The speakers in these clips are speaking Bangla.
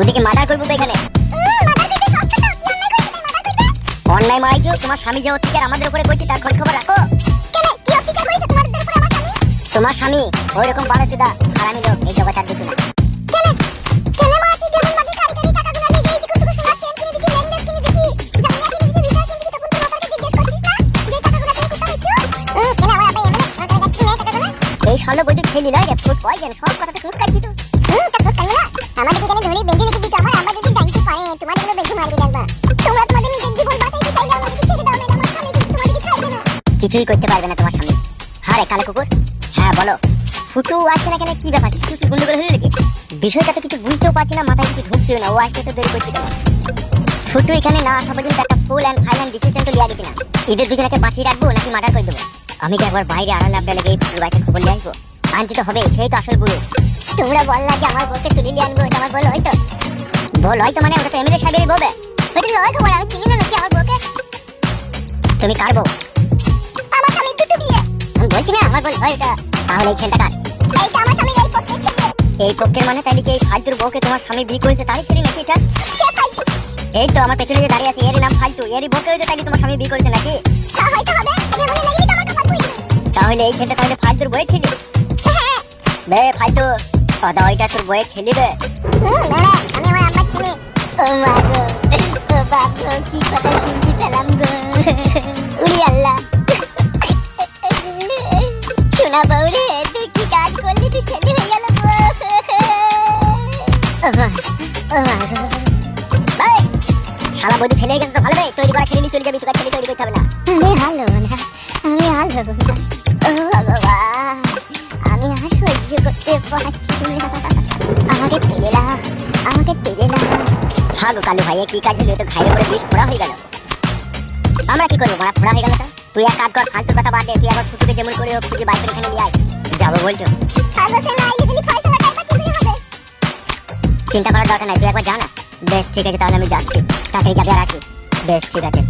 তোদেরকে মার্ডার করব তো এখানে। অন্যায় মারাইছো তোমার স্বামী যে অত্যাচার আমাদের উপরে করছে তার খোঁজ খবর রাখো। তোমার স্বামী? ওই রকম বারো চুদা হারামি লোক এই জগৎ আর খুব কাটছি তো। আমাদের এখানে ধরে বেঁধে রেখে দিতে আমার যদি জানতে পারে, তোমাদেরগুলো বেঁধে মারবে দেখবা তোমরা তোমাদের নিজের জীবন আমাদেরকে ছেড়ে দাও আমার স্বামী কিন্তু না। কিছুই করতে পারবে না তোমার স্বামী। হারে কালো কুকুর। হ্যাঁ বলো। ফুটু আছে না কেন? কি ব্যাপার? কিছু কি গন্ডগোল হলো নাকি বিষয়টা তো কিছু বুঝতেও পারছি না, মাথায় কিছু ঢুকছে না, ও আসতে তো দেরি করছে ফুটু এখানে না আসা পর্যন্ত একটা ফুল অ্যান্ড ফাইনাল ডিসিশন তো লিয়া গেছি না। এদের দুজনকে বাঁচিয়ে রাখব নাকি মার্ডার করে দেবো? আমি কি একবার বাইরে আড়াল আবডা লেগে ফুটুর বাড়িতে খবর নিয়ে আসব? আনতে তো হবে সেই তো আসল গুরু। তোমরা বললা যে আমার বউকে তুলে নিয়ে আনব আমার বল হয়তো বল হয়তো মানে ওটা তো এমএলএ সাহেবেরই বলবে ওটা লয় খবর আমি চিনি না নাকি আমার বউকে? তুমি কার বউ? আমার স্বামী দুটো বিয়ে। আমি বলছি না আমার বল হয় এটা তাহলে এই ছেলেটা কার? এইটা আমার স্বামী এই পক্ষে ছেলে। এই পক্ষের মানে তাহলে কি এই ফালতুর বউকে তোমার স্বামী বিয়ে করেছে তারই ছেলে নাকি এটা? এই তো আমার পেছনে যে দাঁড়িয়ে আছে এরই নাম ফালতু। এরই বউকে হয়তো তাহলে তোমার স্বামী বিয়ে করেছে নাকি? তা হয়তো হবে মনে তো তাহলে এই ছেলেটা তাহলে ফালতুর বউয়ের ছেলে? বে ফালতু। কথা ওইটা তোর বউয়ের ছেলে বে। হুম আমি আমার আব্বার ছেলে। ও মা গো ও বাপ গো কি কথা শুনতে পেলাম গো। উড়ি আল্লাহ। শোনা বউ রে তুই কি কাজ করলি? তুই ছেলে হয়ে গেল শালা বৌদি ছেলে গেছে তো ভালো রে তৈরি করা ছেলে নিয়ে চলে যাবি তোকে ছেলে তৈরি করতে হবে না। আমি হাল না আমি হাল না। সহ্য করতে পারছি না আমাকে তুলে না আমাকে তুলে না হ্যাঁ গো কালু ভাইয়া কি কাজ হলো তো ঘাইরে করে বিষ ফোড়া হয়ে গেল আমরা কি করব মারা ফোড়া হয়ে গেল তা তুই এক কাজ কর ফালতু কথা বাদ দে তুই আবার ফুটুকে যেমন করে হোক খুঁজে বাইকের এখানে নিয়ে আয় যাব বলছো চিন্তা করার দরকার নাই, তুই একবার যা বেশ, ঠিক আছে, তাহলে আমি যাচ্ছি। তাড়াতাড়ি যাবি আর আসবি বেশ, ঠিক আছে।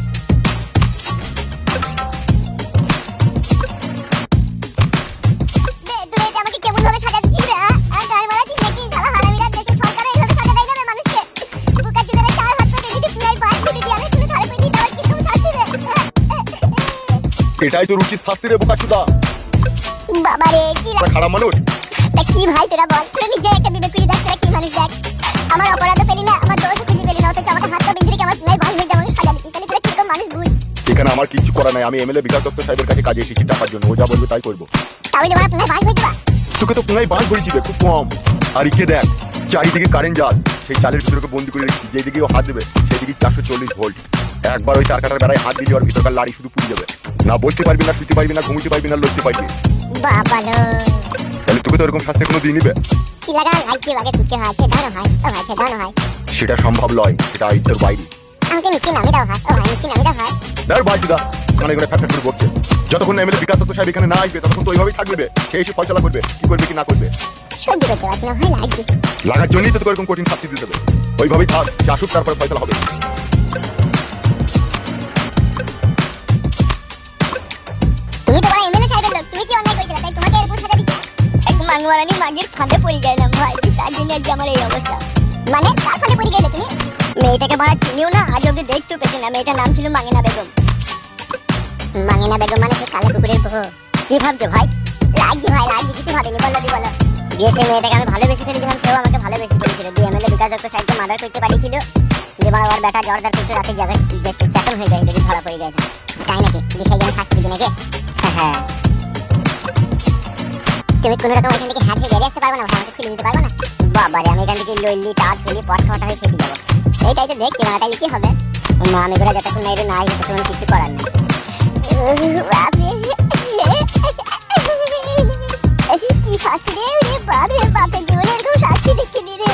এটাই তোর উচিত শাস্তি রে বোকাচুদা বাবা রে কি খারাপ মানুষ? তা কি ভাই তোরা বল তুই নিজে একটা বিবেক করে দেখ তোরা কি মানুষ দেখ? আমার অপরাধ পেলি না আমার দোষ খুঁজে পেলি না অথচ আমাকে হাত পা বেঁধে আমার পুরাই ভাই হয়ে আমাকে সাজা দিচ্ছিস তাহলে তোরা কীরকম মানুষ বুঝ? এখানে আমার কিছু করা নাই আমি এমএলএ বিকাশ দত্ত সাহেবের কাছে কাজে এসেছি টাকার জন্য ও যা বলবে তাই করব। তাহলে আমার পুরাই ভাই হয়ে যাবা তোকে তো পুনাই বাঁশ বলেছি বে, খুব কম। আর ইকে দেখ চারিদিকে কারেন্ট জাল সেই চালের ভিতরে বন্দি করে রেখেছি যেদিকে ও হাত দেবে সেদিকে চারশো চল্লিশ ভোল্ট একবার ওই তার কাটার বেড়ায় হাত দিলে ওর ভিতরকার লাড়ি শুধু পুড়ে যাবে। না বলতে পারবি না শুতে পারবি না ঘুমোতে পারবি না লড়তে পারবি। তাহলে তোকে তো এরকম শাস্তি কোনো দিয়ে নিবে। কি লাগা? দাঁড়ো ও দাঁড়ো সেটা সম্ভব নয় সেটা আয়ত্তের বাইরে। আমাকে নিচে নামে দাও ভাই ও ভাই নিচে নামে দাও ভাই দেখ বাজুদা মানে ফ্যাক্টর যতক্ষণ এমএলএ বিকাশ দত্ত সাহেব এখানে না আসবে ততক্ষণ তো ওইভাবেই থাকবে। সে এসে ফয়সলা করবে কি করবে কি না করবে। সহ্য করতে পারছি না ভাই লাগছে। লাগার জন্যই তো তোকে এরকম কঠিন শাস্তি দিতে হবে। ওইভাবেই থাক আসুক তারপরে ফয়সলা হবে। মাংমারানি মাগের ফাঁদে পড়ে গেলাম ভাই। তার জন্য আজকে আমার এই অবস্থা। মানে কার ফলে পড়ে গেলে তুমি? মেয়েটাকে মারা চিনিও না, আজ অব্দি দেখতেও পেছি না মেয়েটার নাম ছিল মাঙ্গিনা বেগম। মাঙ্গিনা বেগম মানে সেই কালো কুকুরের বউ। কি ভাবছ ভাই? লাগছে ভাই লাগছে কিছু ভাবিনি, বলো দি, বলো। দিয়ে সেই মেয়েটাকে আমি ভালোবেসে ফেলেছিলাম, সেও আমাকে ভালোবেসে ফেলেছিল। দিয়ে এমএলএ বিকাশ দত্ত সাহেবকে মার্ডার করতে পারিয়েছিল যে মানে ওর বেটা জর্দার করতে রাতে যাবে যে চেতন হয়ে যায়, যদি ধরা পড়ে যায়। তাই নাকি? যে সেই জন্য দিচ্ছে নাকি? হ্যাঁ। তুমি কোনো রকম এখান থেকে হ্যাঁ থেকে বেরিয়ে আসতে পারবে না আমাকে খুলে দিতে পারবে না। বাবারে আমি এখান থেকে লইলি টাচ হলি পট খাওয়াটা হয়ে ফেটে যাব। এইটাই তো দেখছি মানে তাইলে কি হবে? মা আমি করে যতক্ষণ না না আসবে ততক্ষণ কিছু করার নেই। কি শাস্তি রে রে বাপরে বাপের জীবনে এরকম শাস্তি দেখে দিলে।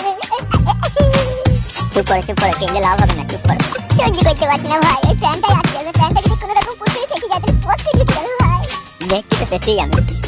চুপ করে চুপ করে কেঁদে লাভ হবে না চুপ করে। সহ্য করতে পারছি না ভাই ওই প্যান্টটাই আটকে যাবে প্যান্টটা যদি কোনো রকম পুকুরে থেকে যায় তাহলে পোস্ট ঢুকে যাবে ভাই। দেখতে তো আমি আমি।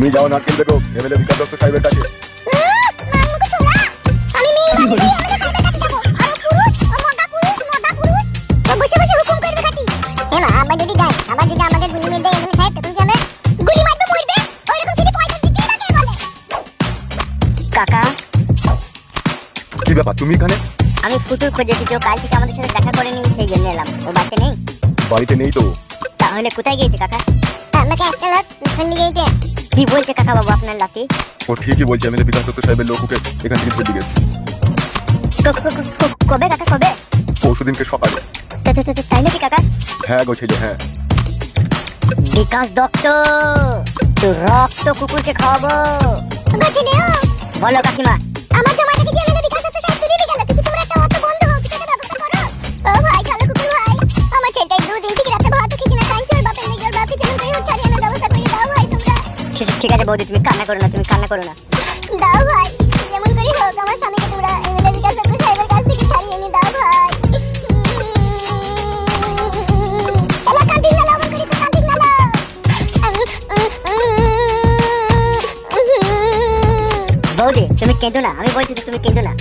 পয়সা দিতেই না কে বলে কাকা। কি ব্যাপার তুমি এখানে? আমি ফুটুর খোঁজে এসেছি কাল থেকে আমাদের সাথে দেখা করেনি সেই জন্য এলাম। ও বাড়িতে নেই? বাড়িতে নেই তো তাহলে কোথায় গিয়েছে কাকা? আমাকে একটা লোক ফেলে দিয়েছে কি বলছে কাকা বাবু আপনার লাতি? ও ঠিকই বলছে এমএলএ বিকাশ দত্ত সাহেবের লোক ওকে এখান থেকে ফেলে ক- কবে কাকা কবে? পরশু দিনকে সকালে। তা- তা- তা- তাই নাকি কাকা? হ্যাঁ গো ছেলে হ্যাঁ। বিকাশ দত্ত তোর রক্ত কুকুরকে খাওয়াবো। বলো কাকিমা। আমার জমাটাকে দিয়ে এমএলএ বিকাশ দত্ত ঠিক আছে বৌদি তুমি কান্না করো না তুমি কান্না করো না। দাও ভাই যেমন করে হোক আমার স্বামীকে তোমরা এমএলএ বিকাশ দত্ত সাহেবের কাছ থেকে ছাড়িয়ে এনে দাও ভাই। এলা কাঁদিস না লবণ করি তো কাঁদিস না বৌদি তুমি কেঁদো না আমি বলছি তো তুমি কেঁদো না।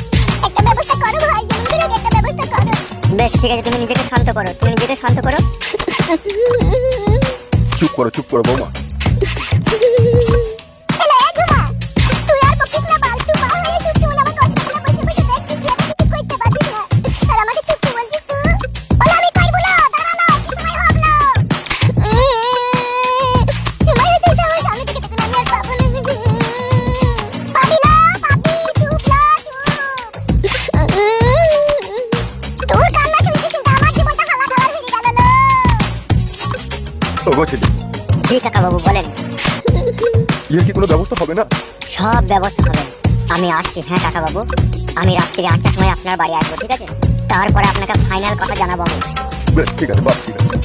একটা ব্যবস্থা করো ভাই যেমন করে একটা ব্যবস্থা করো। বেশ ঠিক আছে তুমি নিজেকে শান্ত করো তুমি নিজেকে শান্ত করো। চুপ করো চুপ করো বৌমা। কোনো ব্যবস্থা হবে না? সব ব্যবস্থা হবে। আমি আসছি হ্যাঁ কাকা বাবু। আমি রাত্রি আটটার সময় আপনার বাড়ি আসব ঠিক আছে? তারপরে আপনাকে ফাইনাল কথা জানাব আমি। বেশ ঠিক আছে বাস ঠিক আছে।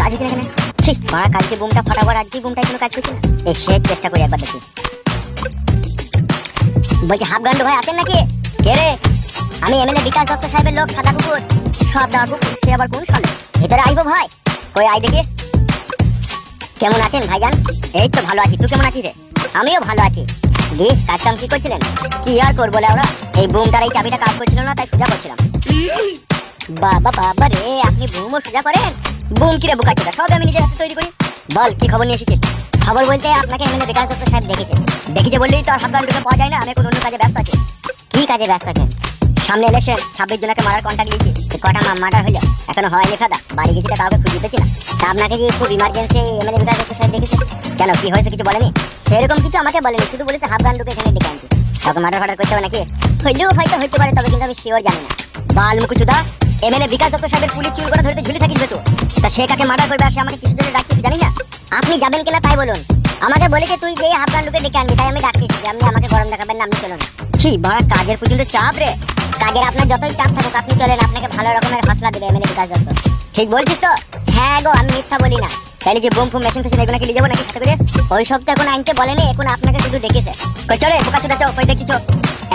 কাজ হচ্ছে না কেন ছি মারা কালকে বুমটা ফাটাবার আজকে বুমটায় কোনো কাজ করছে না। শেষ চেষ্টা করি একবার দেখি। বলছি, হাফ গান্ড ভাই আছেন নাকি? কে রে? আমি এমএলএ বিকাশ দত্ত সাহেবের লোক, সাদা কুকুর। সাদা কুকুর, সে আবার কোন সালে ভিতরে আইবো ভাই কই আই দেখি। কেমন আছেন ভাইজান? এই তো ভালো আছি, তুই কেমন আছিস রে? আমিও ভালো আছি। দি, কাজ কাম কি করছিলেন? কি আর করব ওরা? এই বুমটার এই চাবিটা কাজ করছিল না, তাই সোজা করছিলাম। বাবা বাবা রে, আপনি বুমও সোজা করেন? বুম কিরে বোকা সব আমি নিজের হাতে তৈরি করি। বল, কি খবর নিয়ে এসেছিস? খবর বলতে আপনাকে এমএলএ বিকাশ দত্ত সাহেব দেখেছে দেখেছে বললেই তো আর হাত ঢুকে পাওয়া যায় না, আমি এখন অন্য কাজে ব্যস্ত আছি। কি কাজে ব্যস্ত আছেন? সামনে ইলেকশন ছাব্বিশ জনকে মারার কন্ট্যাক্ট নিয়েছি। কটা মার্ডার হলো, এখনও হয়নি খাদা বাড়ি গেছি কাউকে খুঁজে পেয়েছি না তা আপনাকে যে খুব ইমার্জেন্সি এমএলএ দত্ত সাহেব দেখেছে? কেন, কি হয়েছে কিছু বলেনি? সেরকম কিছু আমাকে বলেনি, শুধু বলেছে হাফ গান্ডুকে এখানে ডেকে আনতে কাউকে মার্ডার ফার্ডার করতে হবে নাকি? হইলেও হয়তো হইতে পারে, তবে কিন্তু আমি শিওর জানি না। বাল মুকুচুদা এমএলএ বিকাশ দত্ত সাহেবের পুলিশ চুল করে ধরে তো ঝুলে থাকিস তো তা সে কাকে মার্ডার করবে, আর সে আমাকে কিছু জন্য ডাকছে জানি না? আপনি যাবেন কিনা তাই বলুন। আমাকে বলেছে তুই যে হাফ গান্ডুকে ডেকে আনবি, তাই আমি ডাকতেছি যে আপনি আমাকে গরম দেখাবেন না, আপনি চলুন। ছি, বড়, কাজের পর্যন্ত চাপ রে। কাজের আপনার যতই চাপ থাকুক, আপনি চলেন, আপনাকে ভালো রকমের হাসলা দেবে এমএলএ বিকাশ দত্ত ঠিক বলছিস তো? হ্যাঁ গো, আমি মিথ্যা বলি না। তাইলে যে বোম ফোম মেশিন ফেশিন এগুলো কি নিয়ে যাব নাকি সাথে করে? ওই সব তো এখন আনতে বলেনি, এখন আপনাকে শুধু ডেকেছে। চলে বোকা চোদা চো। কই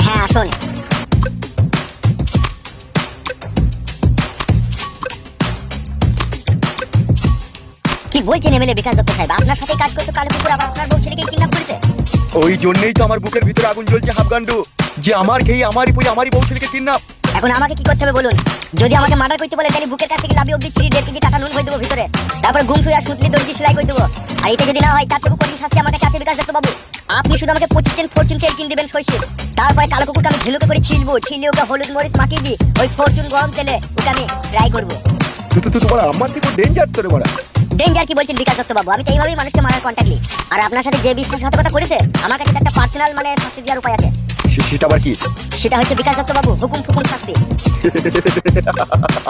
হ্যাঁ আসুন কি বলছেন এমএলএ বিকাশ দত্ত সাহেব। আপনার সাথে কাজ করতে কালো কুকুর আবার আপনার বউ ছেলেকে কিডন্যাপ করেছে? ওই জন্যই তো আমার বুকের ভিতরে আগুন জ্বলছে হাফগান্ডু। যে আমার খেয়ে আমারই পুজো আমারই বউ ছেলেকে কিডন্যাপ এখন আমাকে কি করতে হবে বলুন? যদি আমাকে মার্ডার করতে বলে তাহলে বুকের কাছ থেকে লাভি অব্দি ছিঁড়ি দেড় কেজি টাকা নুন করে দেবো ভিতরে। তারপর ঘুম শুয়ে আর সুতলি দর্জি সেলাই করে দেবো। আর এতে যদি না হয় তার থেকে কঠিন শাস্তি আমার কাছে বিকাশ দত্ত বাবু। আপনি শুধু আমাকে পঁচিশ টেন ফরচুন তেল কিনে দেবেন সইষে তারপরে কালো কুকুরকে আমি ঝিলুকে করে ছিলবো ছিলে ওকে হলুদ মরিচ মাখিয়ে দিই। ওই ফরচুন গরম তেলে ওকে আমি ফ্রাই করব। তোমার আমার থেকে ডেঞ্জার তোরে বড়া। ডেঞ্জার কি বলছেন বিকাশ দত্ত বাবু আমি তো এইভাবেই মানুষকে মারার কন্ট্যাক্ট নিই। আর আপনার সাথে যে বিশ্বাসঘাতকতা করেছে আমার কাছে একটা পার্সোনাল মানে শাস্তি দেওয়ার উপায় আছে। সেটা আবার কি? সেটা হচ্ছে বিকাশ দত্ত বাবু হুকুম ফুকুম শাস্তি।